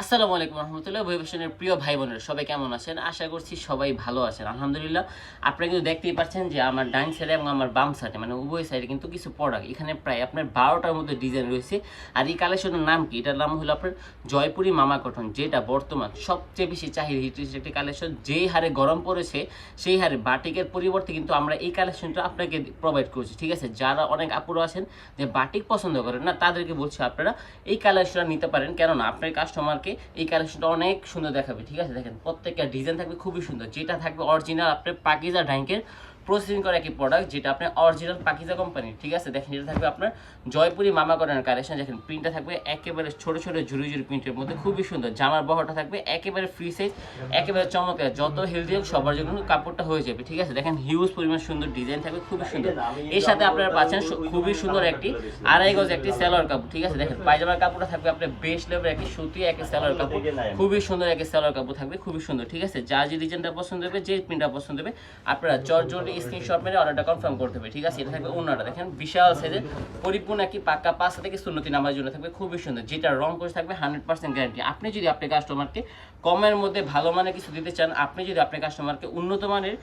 আসসালামু আলাইকুম রহমতুল্লাহ বৈভূষণের প্রিয় ভাই বোনের সবাই কেমন আছেন? আশা করছি সবাই ভালো আছেন। আলহামদুলিল্লাহ, আপনারা কিন্তু দেখতেই পাচ্ছেন যে আমার ডাইন সাইডে এবং আমার বাম সাইডে মানে উভয় সাইডে কিন্তু কিছু প্রোডাক্ট এখানে প্রায় আপনার বারোটার মধ্যে ডিজাইন রয়েছে। আর এই কালেকশনের নাম কি? এটার নাম হলো আপনার জয়পুরি মামা কটন যেটা বর্তমান সবচেয়ে বেশি চাহিদা হিট একটি কালেকশন যেই হারে গরম পড়েছে, সেই হারে বাটিকের পরিবর্তে কিন্তু আমরা এই কালেকশনটা আপনাকে প্রোভাইড করছি, ঠিক আছে? যারা অনেক আপুরো আছেন যে বাটিক পছন্দ করেন না, তাদেরকে বলছি আপনারা এই কালেকশনটা নিতে পারেন। কেননা আপনার কাস্টমারকে এই কালেকশনটা অনেক সুন্দর দেখাবে, ঠিক আছে? দেখেন প্রত্যেকটা ডিজাইন থাকবে, খুবই সুন্দর। যেটা থাকবে অরিজিনাল আপনার পাকিজা ড্যাঙ্কের প্রসেসিং করা একটি প্রোডাক্ট যেটা আপনার অরিজিনাল পাকিজা কোম্পানি ঠিক আছে? দেখেন, এটা থাকবে আপনার জয়পুরি মামা কটনের কালেকশন দেখেন প্রিন্টটা থাকবে একেবারে ছোট ছোট ঝুড়ি ঝুড়ি প্রিন্টের মধ্যে। খুবই সুন্দর। জামার বহরটা থাকবে একেবারে ফ্রি সাইজ একেবারে চমৎকার। যত হেলদি হোক, সবার জন্য কাপড়টা হয়ে যাবে, ঠিক আছে? দেখেন হিউজ পরিমাণ সুন্দর ডিজাইন থাকবে, খুবই সুন্দর। এর সাথে আপনারা পাচ্ছেন খুবই সুন্দর একটি আড়াই গজ একটি সেলোয়ার কাপড়, ঠিক আছে? দেখেন, পায়জামার কাপড়টা থাকবে আপনার বেস্ট লেভেল একটি সুতি, একটি সেলোয়ার কাপড়। খুবই সুন্দর একটি সেলোয়ার কাপড় থাকবে, খুবই সুন্দর, ঠিক আছে? যা যে ডিজাইনটা পছন্দ হবে, যে প্রিন্টটা পছন্দ হবে, আপনারা চট স্ক্রিনশট মেরে অর্ডারটা কনফার্ম করতে হবে ঠিক আছে? এটা থাকবে অন্যটা দেখেন, বিশাল সাইজের পরিপূর্ণ একটি পাক্কা পাঁচ থেকে সুন্নতি নামার জন্য থাকবে, খুবই সুন্দর। যেটা রং করে থাকবে হান্ড্রেড পার্সেন্ট গ্যারান্টি আপনি যদি আপনি কাস্টমারকে কমের মধ্যে ভালো মানের কিছু দিতে চান, আপনি যদি আপনার কাস্টমারকে উন্নত মানের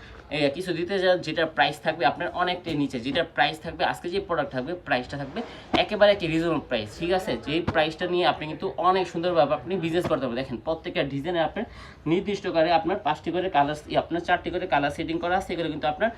কিছু দিতে চান, যেটার প্রাইস থাকবে আপনার অনেকটাই নিচে, যেটার প্রাইস থাকবে, আজকে যে প্রোডাক্ট থাকবে প্রাইসটা থাকবে একেবারে একটি রিজনেবল প্রাইস ঠিক আছে? যেই প্রাইসটা নিয়ে আপনি কিন্তু অনেক সুন্দরভাবে আপনি বিজনেস করতে পারবেন। দেখেন, প্রত্যেকটা ডিজাইনে আপনার নির্দিষ্ট করে আপনার পাঁচটি করে কালার আপনার চারটি করে কালার সেটিং করা আছে, এগুলো কিন্তু আপনার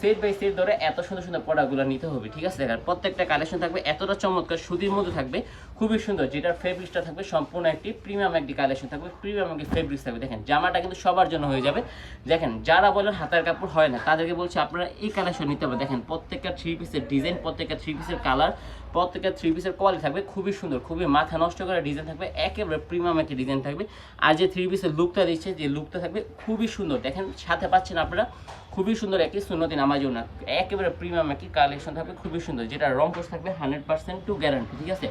সেট বাই সেট ধরে এত সুন্দর সুন্দর প্রোডাক্টগুলো নিতে হবে, ঠিক আছে? দেখেন, প্রত্যেকটা কালেকশন থাকবে, এতটা চমৎকার সুতির মধ্যে থাকবে, খুবই সুন্দর। যেটার ফেব্রিক্সটা থাকবে, সম্পূর্ণ একটি প্রিমিয়াম একটি কালেকশন থাকবে প্রিমিয়াম একটি ফেব্রিক্স থাকবে। দেখেন, জামাটা কিন্তু সবার জন্য হয়ে যাবে। দেখেন, যারা বলেন হাতার কাপড় হয় না, তাদেরকে বলছি আপনারা এই কালেকশন নিতে হবে। দেখেন, প্রত্যেকটা থ্রি পিসের ডিজাইন প্রত্যেকটা থ্রি পিসের কালার প্রত্যেকটা থ্রি পিসের কোয়ালিটি থাকবে, খুবই সুন্দর, খুবই মাথা নষ্ট করা ডিজাইন থাকবে, একেবারে প্রিমিয়াম একটি ডিজাইন থাকবে। আর যে থ্রি পিসের লুকটা দিচ্ছে, যে লুকটা থাকবে, খুবই সুন্দর। দেখেন, সাথে পাচ্ছেন আপনারা, খুবই সুন্দর একটি সুন্নতি নামাজ না একেবারে প্রিমিয়াম একটি কালেকশন থাকবে, খুবই সুন্দর, যেটা রং কোর্স থাকবে হান্ড্রেড পার্সেন্ট টু গ্যারান্টি ঠিক আছে?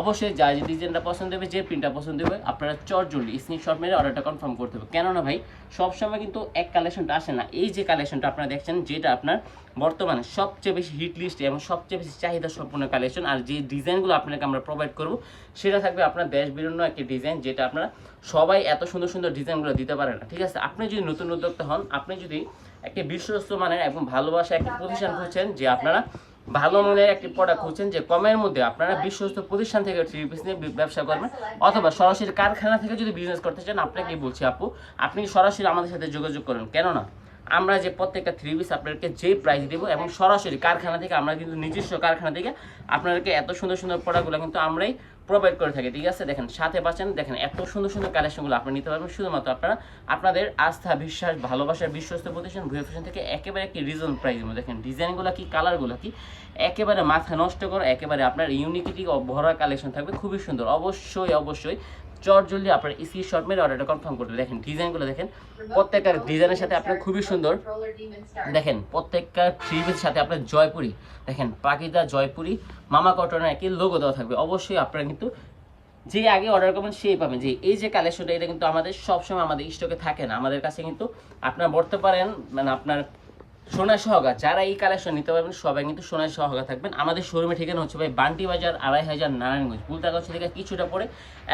অবশ্যই যা যে ডিজাইনটা পছন্দ হবে, যে প্রিন্টটা পছন্দ হবে, আপনারা চট জলদি স্ক্রিনশট মেরে অর্ডারটা কনফার্ম করতে হবে। কেননা ভাই, সবসময় কিন্তু এক কালেকশনটা আসে না। এই যে কালেকশনটা আপনারা দেখছেন, যেটা আপনার বর্তমানে সবচেয়ে বেশি হিট লিস্ট এবং সবচেয়ে বেশি চাহিদা সম্পূর্ণ কালেকশন আর যে ডিজাইনগুলো আপনাকে আমরা প্রোভাইড করব, সেটা থাকবে আপনার দেশ বিভিন্ন একটি ডিজাইন যেটা আপনারা সবাই এত সুন্দর সুন্দর ডিজাইনগুলো দিতে পারে না, ঠিক আছে? আপনি যদি নতুন উদ্যোক্তা হন, আপনি যদি একটি বিশ্বস্ত মানের এবং ভালোবাসা একটি প্রতিষ্ঠান খুঁজছেন যে আপনারা ভালো মানের একটি প্রোডাক্ট খুঁজছেন যে কমের মধ্যে আপনারা বিশ্বস্ত প্রতিষ্ঠান থেকে থ্রি পিস নিয়ে ব্যবসা করবেন অথবা সরাসরি কারখানা থেকে যদি বিজনেস করতে চান আপনাকে বলছি আপু, আপনি সরাসরি আমাদের সাথে যোগাযোগ করেন। কেননা আমরা যে প্রত্যেকটা থ্রি পিস আপনাদেরকে যে প্রাইস দেবো এবং সরাসরি কারখানা থেকে, আমরা কিন্তু নিজস্ব কারখানা থেকে আপনাদেরকে এত সুন্দর সুন্দর প্রোডাক্টগুলো কিন্তু আমরাই প্রোভাইড করে থাকি, ঠিক আছে? দেখেন, সাথে পাচ্ছেন, দেখেন, এত সুন্দর সুন্দর কালেকশনগুলো আপনি নিতে পারবেন। শুধুমাত্র আপনারা, আপনাদের আস্থা, বিশ্বাস ভালোবাসার বিশ্বস্ত প্রতিষ্ঠান ভুয়া ফ্যাশন থেকে একেবারে একটি রিজন প্রাইস দেখেন ডিজাইনগুলো কি কালারগুলো কি? একেবারে মাথা নষ্ট করা, একেবারে আপনার ইউনিকিটি ভরা কালেকশন থাকবে, খুবই সুন্দর। অবশ্যই অবশ্যই চট জলদি আপনার ইসি শট মেরে অর্ডারটা কনফার্ম করতে দেখেন ডিজাইনগুলো দেখেন, প্রত্যেকটা ডিজাইনের সাথে আপনার খুবই সুন্দর। দেখেন, প্রত্যেকটা থ্রি সাথে আপনার জয়পুরি, দেখেন, পাকিদা জয়পুরি, মামা কটনের একই লোগো দেওয়া থাকবে। অবশ্যই আপনারা কিন্তু যে আগে অর্ডার করবেন, সেই পাবেন। যে এই যে কালেকশনটা এটা কিন্তু আমাদের সবসময় আমাদের স্টকে থাকে না। আমাদের কাছে কিন্তু আপনার বলতে পারেন মানে আপনার সোনা সহগা, যারা এই কালেকশন নিতে পারবেন, সবাই কিন্তু সোনা সহগা থাকবেন। আমাদের শোরুমে ঠিকানা হচ্ছে ভাই বান্টি বাজার আড়াই হাজার নারায়ণগঞ্জ বুলতাগঞ্জ থেকে কিছুটা পরে।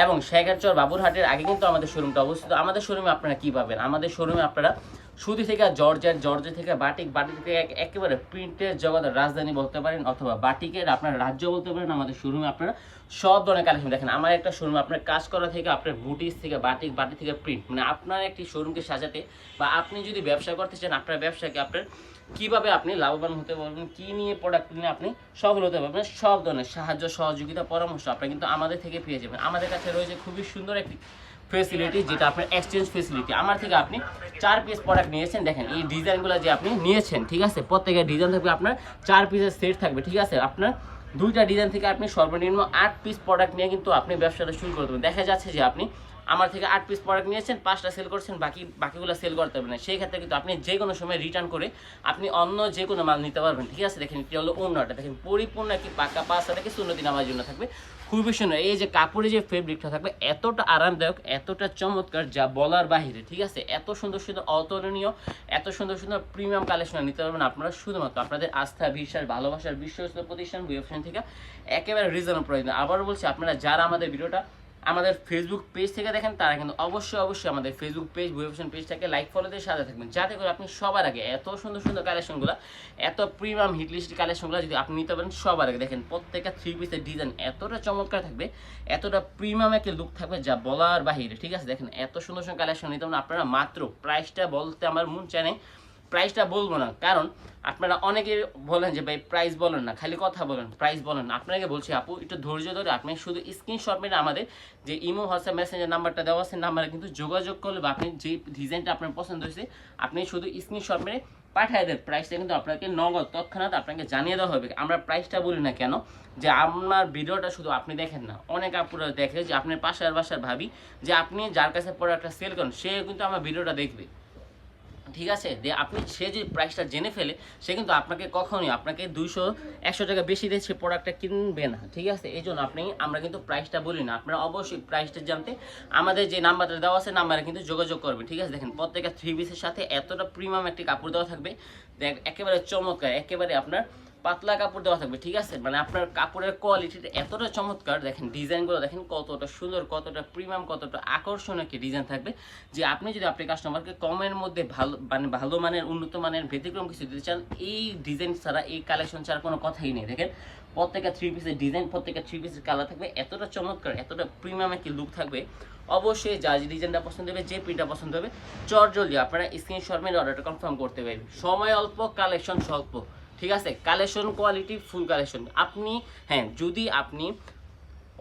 এবং শেখারচর বাবুরহাটের আগে কিন্তু আমাদের শোরুমটা অবস্থিত। আমাদের শোরুমে আপনারা কী পাবেন? আমাদের শোরুমে আপনারা সুতি থেকে জর্জের জর্জে থেকে বাটিক বাটিক থেকে এক- একেবারে প্রিন্টের জগতের রাজধানী বলতে পারেন অথবা বাটিকের আপনার রাজ্য বলতে পারেন, আমাদের শোরুমে আপনারা সব ধরনের কালেকশন দেখেন। আমার একটা শোরুম আপনার কাজ করা থেকে আপনার বুটিস থেকে বাটিক বাটি থেকে প্রিন্ট মানে আপনার একটি শোরুমকে সাজাতে বা আপনি যদি ব্যবসা করতে চান, আপনার ব্যবসাকে আপনার কীভাবে আপনি লাভবান হতে পারবেন, কি নিয়ে প্রোডাক্ট নিয়ে আপনি সফল হতে পারবেন, সব ধরনের সাহায্য, সহযোগিতা, পরামর্শ আপনি কিন্তু আমাদের থেকে পেয়ে যাবেন। আমাদের কাছে রয়েছে খুবই সুন্দর একটি ফেসিলিটি যেটা আপনার এক্সচেঞ্জ ফেসিলিটি আমার থেকে আপনি চার পিস প্রোডাক্ট নিয়েছেন, দেখেন, এই ডিজাইনগুলো যে আপনি নিয়েছেন, ঠিক আছে? প্রত্যেকের ডিজাইন থাকবে আপনার চার পিসের সেট থাকবে, ঠিক আছে? আপনার দুইটা ডিজাইন থেকে আপনি সর্বনিম্ন আট পিস প্রোডাক্ট নিয়ে কিন্তু আপনি ব্যবসাটা শুরু করতে পারবেন। দেখা যাচ্ছে যে আপনি আমার থেকে আট পিস প্রোডাক্ট নিয়েছেন, পাঁচটা সেল করছেন, বাকি, বাকিগুলো সেল করতে পারবেন না। সেই ক্ষেত্রে কিন্তু আপনি যে কোনো সময় রিটার্ন করে আপনি অন্য যে কোনো মাল নিতে পারবেন, ঠিক আছে? দেখেন, এটি হলো অন্যটা। দেখেন, পরিপূর্ণ একটি পাকা পাঁচটা থেকে শূন্য দিন আমার জন্য থাকবে। খুবই সুন্দর এই যে কাপড়ে যে ফেব্রিকটা থাকবে, এতটা আরামদায়ক, এতটা চমৎকার যা বলার বাহিরে, ঠিক আছে? এত সুন্দর সুন্দর অতুলনীয়, এত সুন্দর সুন্দর প্রিমিয়াম কালেকশন নিতে পারবেন আপনারা শুধুমাত্র আপনাদের আস্থা, বিশ্বাস, ভালোবাসার বিশ্বস্ত প্রতিষ্ঠান বুয়েফশন থেকে একেবারে রিজনেবল প্রয়োজন আবার বলছি, আপনারা যারা আমাদের ভিডিওটা আমাদের ফেসবুক পেজ থেকে দেখেন, তারা কিন্তু অবশ্যই অবশ্যই আমাদের ফেসবুক পেজ বুয়ে ফ্যাশন পেজটাকে লাইক ফলো দিয়ে সাথে থাকবেন। যাতে করে আপনি সবার আগে এত সুন্দর সুন্দর কালেকশনগুলো এত প্রিমিয়াম হিটলিস্ট কালেকশনগুলো যদি আপনি নিতে পারেন, সবার আগে দেখেন প্রত্যেকটা থ্রি পিসের ডিজাইন এতটা চমৎকার থাকবে, এতটা প্রিমিয়াম একটা লুক থাকবে যা বলার বাহিরে, ঠিক আছে? দেখেন, এত সুন্দর সুন্দর কালেকশন নিতে আপনারা মাত্র প্রাইসটা বলতে আমার মন চায়। প্রাইসটা বলব না, কারণ আপনারা অনেকে বলেন যে, ভাই প্রাইস বলেন না, খালি কথা বলেন প্রাইস বলেন না। আপনাকে বলছি, আপু, একটু ধৈর্য ধরে আপনি শুধু স্ক্রিনশট মেরে আমাদের যে ইমো, হোয়াটসঅ্যাপ মেসেঞ্জার নাম্বারটা দেওয়া আছে নাম্বারে কিন্তু যোগাযোগ করলে বা আপনি যে ডিজাইনটা আপনার পছন্দ হয়েছে, আপনি শুধু স্ক্রিনশট মেরে পাঠিয়ে দেন। প্রাইসটা কিন্তু আপনাকে নগদ, তৎক্ষণাৎ আপনাকে জানিয়ে দেওয়া হবে। আমরা প্রাইসটা বলি না কেন, যে আপনার ভিডিওটা শুধু আপনি দেখেন না, অনেক আপুরা দেখে যে, আপনার পাশের বাসার ভাবি যে, আপনি যার কাছে প্রোডাক্টটা সেল করেন, সে কিন্তু আমার ভিডিওটা দেখবে। ঠিক আছে? যে আপনি সে যে প্রাইসটা জেনে ফেলে, সে কিন্তু আপনাকে কখনোই, আপনাকে দুইশো, একশো টাকা বেশি দিয়ে সে প্রোডাক্টটা কিনবে না, ঠিক আছে? এই জন্য আপনি, আমরা কিন্তু প্রাইসটা বলি না। আপনারা অবশ্যই প্রাইসটা জানতে, আমাদের যে নাম্বারটা দেওয়া আছে নাম্বারে কিন্তু যোগাযোগ করবে, ঠিক আছে? দেখেন, প্রত্যেকটা থ্রি পিসের সাথে এতটা প্রিমিয়াম একটি কাপড় দেওয়া থাকবে, দেখ, একেবারে চমৎকার, একেবারে আপনার পাতলা কাপড় দেওয়া থাকবে, ঠিক আছে? মানে আপনার কাপড়ের কোয়ালিটিটা এতটা চমৎকার, দেখেন ডিজাইনগুলো দেখেন কতটা সুন্দর, কতটা প্রিমিয়াম কতটা আকর্ষণীয় একটি ডিজাইন থাকবে, যে আপনি যদি আপনি কাস্টমারকে কমের মধ্যে ভালো মানে ভালো মানের, উন্নত মানের ব্যতিক্রম কিছু দিতে চান, এই ডিজাইন ছাড়া, এই কালেকশন ছাড়া কোনো কথাই নেই, দেখেন? প্রত্যেকটা থ্রি পিসের ডিজাইন, প্রত্যেকটা থ্রি পিসের কালার থাকবে, এতটা চমৎকার, এতটা প্রিমিয়াম একটি লুক থাকবে। অবশ্যই যা যে ডিজাইনটা পছন্দ হবে, যে প্রিন্টটা পছন্দ হবে, চট জলদি আপনারা স্ক্রিনশট মেরে অর্ডারটা কনফার্ম করতে পারবেন। সময় অল্প কালেকশন স্বল্প। ঠিক আছে? কালেকশন কোয়ালিটি ফুল কালেকশন আপনি হ্যাঁ যদি আপনি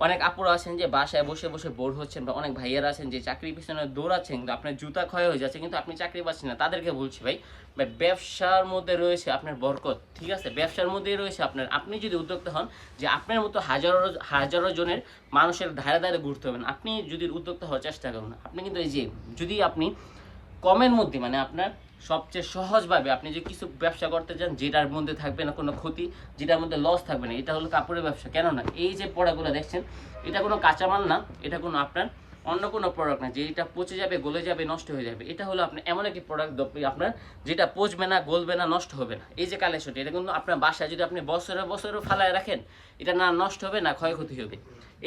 অনেক আপুরা আছেন যে বাসায় বসে বসে বোর হচ্ছেন বা অনেক ভাইয়ারা আছেন যে চাকরির পিছনে দৌড়াচ্ছেন আপনার জুতা ক্ষয় হয়ে যাচ্ছে, কিন্তু আপনি চাকরি পাচ্ছেন না, তাদেরকে বলছি ভাই ভাই, ব্যবসার মধ্যে রয়েছে আপনার বরকত, ঠিক আছে? ব্যবসার মধ্যেই রয়েছে আপনার, আপনি যদি উদ্যোক্তা হন, যে আপনার মতো হাজারো হাজারো জনের মানুষের ধারে ধারে ঘুরতে হবেন আপনি যদি উদ্যোক্তা হওয়ার চেষ্টা করুন, আপনি কিন্তু এই যে, যদি আপনি কমের মধ্যে মানে আপনার সবচেয়ে সহজভাবে আপনি যে কিছু ব্যবসা করতে চান, যেটার মধ্যে থাকবে না কোনো ক্ষতি, যেটার মধ্যে লস থাকবে না, এটা হলো কাপড়ের ব্যবসা। কেননা এই যে পড়াগুলো দেখছেন, এটা কোনো কাঁচামাল না, এটা কোনো আপনার অন্য কোনো প্রোডাক্ট না যে এটা পচে যাবে, গলে যাবে, নষ্ট হয়ে যাবে, এটা হলো আপনি এমন একটি প্রোডাক্ট আপনার যেটা পচবে না, গলবে না, নষ্ট হবে না। এই যে কালেকশনটি, এটা কিন্তু আপনার বাসায় যদি আপনি বছরে বছরে ফালায় রাখেন, এটা না নষ্ট হবে, না ক্ষয়ক্ষতি হবে।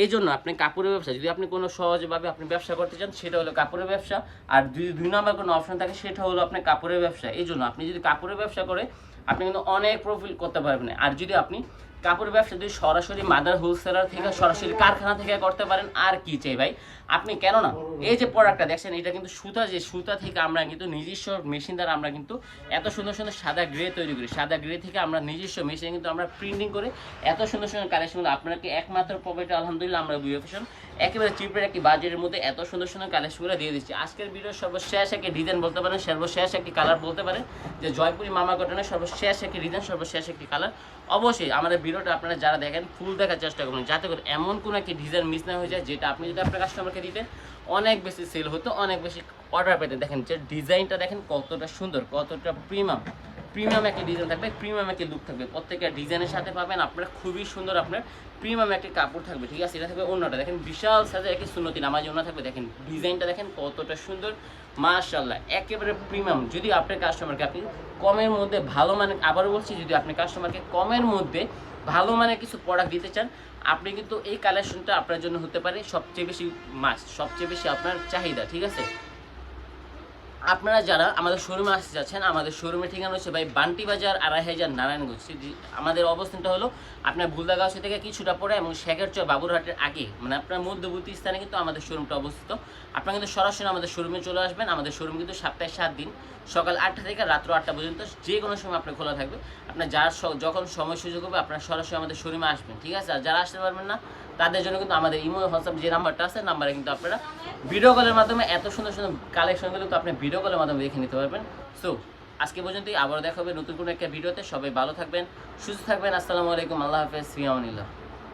এই জন্য আপনি কাপড়ের ব্যবসা, যদি আপনি কোনো সহজভাবে আপনি ব্যবসা করতে চান, সেটা হলো কাপড়ের ব্যবসা। আর যদি দুই নম্বর কোনো অপশন থাকে, সেটা হলো আপনার কাপড়ের ব্যবসা। এই জন্য আপনি যদি কাপড়ের ব্যবসা করে, আপনি কিন্তু অনেক প্রফিট করতে পারবেন। আর যদি আপনি কাপড়ের ব্যবসা যদি সরাসরি মাদার হোলসেলার থেকে, সরাসরি কারখানা থেকে করতে পারেন, আর কি চাই ভাই? আপনি কেন না? এই যে প্রোডাক্টটা দেখছেন, এটা কিন্তু সুতা, যে সুতা থেকে আমরা কিন্তু নিজস্ব মেশিন দ্বারা আমরা কিন্তু এত সুন্দর সুন্দর সাদা গ্রে তৈরি করি। সাদা গ্রে থেকে আমরা নিজস্ব মেশিনে কিন্তু আমরা প্রিন্টিং করে এত সুন্দর সুন্দর কালেকশন আপনাকে একমাত্র প্রফিট আলহামদুলিল্লাহ আমরা ফ্যাশন একেবারে চিপের একটি বাজেটের মধ্যে এত সুন্দর সুন্দর কালেকশনগুলো দিয়ে দিচ্ছি। আজকের ভিডিওর সর্বশেষ একটি ডিজাইন বলতে পারেন, সর্বশেষ একটি কালার বলতে পারেন, যে জয়পুরি মামা কটনের সর্বশেষ একটি ডিজাইন সর্বশেষ একটি কালার অবশ্যই আমাদের ভিডিওটা আপনারা যারা দেখেন ফুল দেখার চেষ্টা করুন যাতে করে এমন কোনো একটি ডিজাইন মিস না হয়ে যায়, যেটা আপনি যদি আপনার কাস্টমারকে দিতেন, অনেক বেশি সেল হতো, অনেক বেশি অর্ডার পেতে দেখেন যে ডিজাইনটা দেখেন কতটা সুন্দর, কতটা প্রিমিয়াম প্রিমিয়াম একটি ডিজাইন থাকবে প্রিমিয়াম একটি লুক থাকবে। প্রত্যেকটা ডিজাইনের সাথে পাবেন আপনার, খুবই সুন্দর আপনার প্রিমিয়াম একটি কাপড় থাকবে, ঠিক আছে? এটা থাকবে অন্যটা। দেখেন বিশাল সাইজের একটি সুন্নতি নামাজ অন্য থাকবে। দেখেন ডিজাইনটা দেখেন কতটা সুন্দর। মাশাল্লাহ একেবারে প্রিমিয়াম যদি আপনার কাস্টমারকে আপনি কমের মধ্যে ভালো মানে আবারও বলছি, যদি আপনি কাস্টমারকে কমের মধ্যে ভালো মানের কিছু প্রোডাক্ট দিতে চান, আপনি কিন্তু এই কালেকশনটা আপনার জন্য হতে পারে সবচেয়ে বেশি মাস সবচেয়ে বেশি আপনার চাহিদা, ঠিক আছে? আপনারা যারা আমাদের শোরুমে আসতে যাচ্ছেন, আমাদের শোরুমের ঠিকানা হচ্ছে ভাই বান্টি বাজার আড়াই হাজার নারায়ণগঞ্জ আমাদের অবস্থানটা হলো আপনার বুলদাগাছ থেকে কিছুটা পরে এবং শেখেরচর বাবুরহাটের আগে। মানে আপনার মধ্যবর্তী স্থানে কিন্তু আমাদের শোরুমটা অবস্থিত। আপনারা কিন্তু সরাসরি আমাদের শোরুমে চলে আসবেন। আমাদের শোরুম কিন্তু সপ্তাহে সাত দিন, সকাল আটটা থেকে রাত্র আটটা পর্যন্ত যে কোনো সময় আপনার খোলা থাকবে। আপনার যার যখন সময় সুযোগ হবে, আপনার সরাসরি আমাদের শোরুমে আসবেন, ঠিক আছে? আর যারা আসতে পারবেন না তাদের জন্য কিন্তু আমাদের ইমো, হোয়াটসঅ্যাপ যে নাম্বারটা আছে, নাম্বারে কিন্তু আপনারা ভিডিও কলের মাধ্যমে এত সুন্দর সুন্দর কালেকশনগুলো তো আপনি ভিডিও কলের মাধ্যমে দেখে নিতে পারবেন। সো আজকে পর্যন্তই আবারও দেখা হবে নতুন কোনো একটা ভিডিওতে সবাই ভালো থাকবেন, সুস্থ থাকবেন। আসসালামু আলাইকুম, আল্লাহ হাফেজ ফিয়ামানিল্লাহ